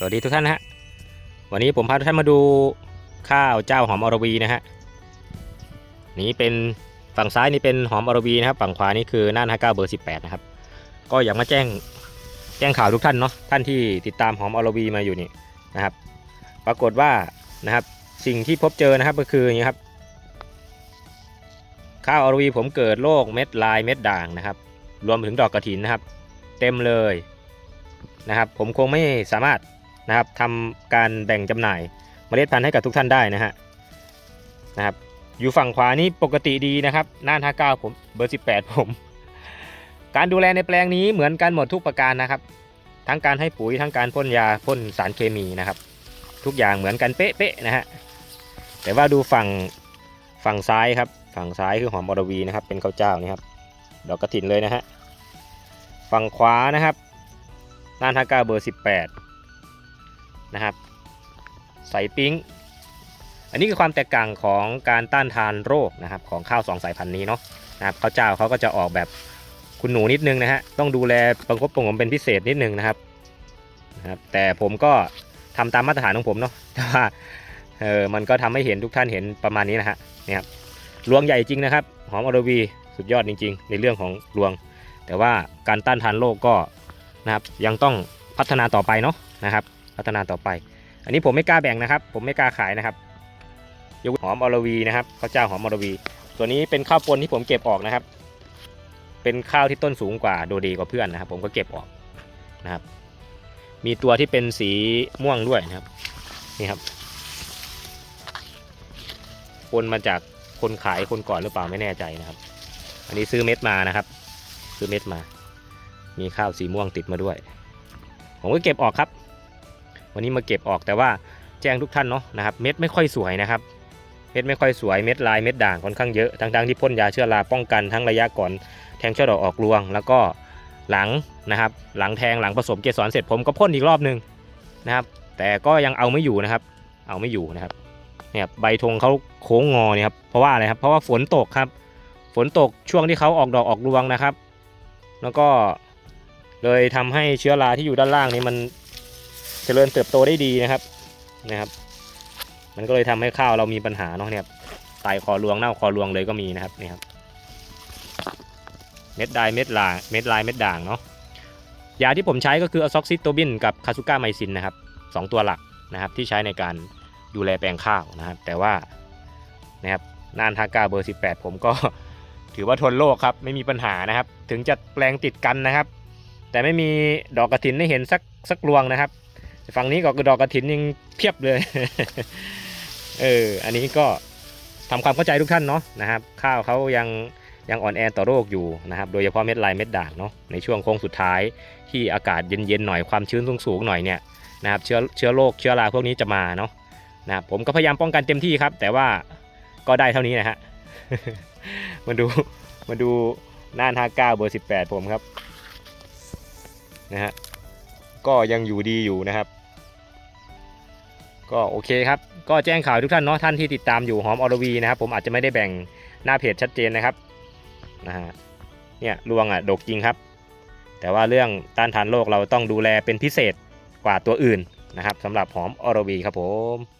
สวัสดีทุกท่านนะฮะวันนี้ผมพาทุกท่านมาดูข้าวเจ้าหอมอรวีนะฮะนี่เป็นฝั่งซ้ายนี่เป็นหอมอรวีนะครับฝั่งขวานี่คือน่านห้าเก้าเบอร์สิบแปดนะครับก็อยากมาแจ้งแจ้งข่าวทุกท่านเนาะท่านที่ติดตามหอมอรวีมาอยู่นี่นะครับ ปรากฏว่านะครับสิ่งที่พบเจอนะครับก็คืออย่างนี้ครับข้าวอรวีผมเกิดโรคเม็ดลายเม็ดด่างนะครับ รวมถึงดอกกระถินนะครับ เต็มเลยนะครับ ผมคงไม่สามารถ นะครับทำการแบ่งจำหน่ายเมล็ดพันธุ์ให้กับทุกท่านได้นะฮะนะครับอยู่ฝั่งขวานี้ปกติดีนะครับน่าน59ผมเบอร์ 18 ผม การดูแลในแปลงนี้เหมือนกันหมดทุกประการนะครับ ทั้งการให้ปุ๋ยทั้งการพ่นยาพ่นสารเคมีนะครับ ทุกอย่างเหมือนกันเป๊ะๆนะฮะแต่ว่าดูฝั่งฝั่งซ้ายครับ ฝั่งซ้ายคือหอมอรวีนะครับ เป็นข้าวเจ้านี่ครับดอกกระถินเลยนะฮะฝั่งขวานะครับน่านทาก้าเบอร์ 18 นะครับ ใสปิ้ง อันนี้คือความแตกต่างของการต้านทานโรคนะครับของข้าวสองสายพันธุ์นี้เนาะนะครับข้าวเจ้าเขาก็จะออกแบบคุณหนูนิดนึงนะฮะต้องดูแลประคบประงมเป็นพิเศษนิดนึงนะครับนะครับแต่ผมก็ทำตามมาตรฐานของผมเนาะแต่ว่าเออมันก็ทำให้เห็นทุกท่านเห็นประมาณนี้นะฮะนี่ครับรวงใหญ่จริงนะครับ หอมอรวีสุดยอดจริง ๆ ในเรื่องของรวง แต่ว่าการต้านทานโรคก็นะครับยังต้องพัฒนาต่อไปเนาะนะครับ พัฒนาต่อไป อันนี้ผมไม่กล้าแบ่งนะครับ ผมไม่กล้าขายนะครับยกเว้นหอมอรวีนะครับข้าวเจ้าหอมอรวี ตัวนี้เป็นข้าวปนที่ผมเก็บออกนะครับ เป็นข้าวที่ต้นสูงกว่าโดดีกว่าเพื่อนนะครับ ผมก็เก็บออกนะครับ มีตัวที่เป็นสีม่วงด้วยนะครับนี่ครับปนมาจากคนขายคนก่อนหรือเปล่าไม่แน่ใจนะครับ อันนี้ซื้อเม็ดมานะครับ ซื้อเม็ดมา มีข้าวสีม่วงติดมาด้วย ผมก็เก็บออกครับ วันนี้มาเก็บออกแต่ว่าแจ้งทุกท่านเนาะนะครับเม็ดไม่ค่อยสวยนะครับ เม็ดไม่ค่อยสวยเม็ดลายเม็ดด่างค่อนข้างเยอะทั้งๆที่พ่นยาเชื้อราป้องกันทั้งระยะก่อนแทงช่อดอกออกรวง แล้วก็หลังนะครับ หลังแทงหลังผสมเกสรเสร็จผมก็พ่นอีกรอบหนึงนะครับ แต่ก็ยังเอาไม่อยู่นะครับ เอาไม่อยู่นะครับเนี่ยใบธงเขาโค้งงอเนี่ยครับเพราะว่าอะไรครับเพราะว่าฝนตกครับ ฝนตกช่วงที่เขาออกดอกออกรวงนะครับ แล้วก็เลยทำให้เชื้อราที่อยู่ด้านล่างนี้มัน จริญเติบโตได้ดีนะครับนะครับ มันก็เลยทำให้ข้าวเรามีปัญหาเนาะเนี่ยตายคอรวงเน่าคอรวงเลยก็มีนะครับนี่ครับ เม็ดดายเม็ดลาเม็ดลายเม็ดด่างเนาะยาที่ผมใช้ก็คืออะซ็อกซิโตบินกับคาซูก้าไมซินนะครับสองตัวหลักนะครับ ที่ใช้ในการดูแลแปลงข้าวนะครับ แต่ว่านะครับน่านทากาเบอร์ 18 ผมก็ถือว่าทนโรคครับไม่มีปัญหานะครับ ถึงจะแปลงติดกันนะครับ แต่ไม่มีดอกกระถินให้เห็นสักสักรวงนะครับ ฝั่งนี้ก็ดอกกระถินยังเพียบเลย เออ อันนี้ก็ทำความเข้าใจทุกท่านเนาะนะครับ ข้าวเขายังยังอ่อนแอต่อโรคอยู่นะครับ โดยเฉพาะเม็ดลายเม็ดด่างเนาะ ในช่วงโค้งสุดท้ายที่อากาศเย็นๆหน่อยความชื้นสูงๆหน่อยเนี่ยนะครับ เชื้อเชื้อโรคเชื้อราพวกนี้จะมาเนาะนะครับผมก็พยายามป้องกันเต็มที่ครับ แต่ว่าก็ได้เท่านี้นะฮะ มาดูมาดูน่าน59เบอร์ 18 ผมครับนะฮะก็ยังอยู่ดีอยู่นะครับ ก็โอเคครับ ก็แจ้งข่าวทุกท่านเนาะท่านที่ติดตามอยู่หอมอรวีนะครับผมอาจจะไม่ได้แบ่งหน้าเพจชัดเจนนะครับนะฮะเนี่ยรวงอะดกจริงครับ แต่ว่าเรื่องต้านทานโรคเราต้องดูแลเป็นพิเศษกว่าตัวอื่นนะครับสำหรับหอมอรวีครับผม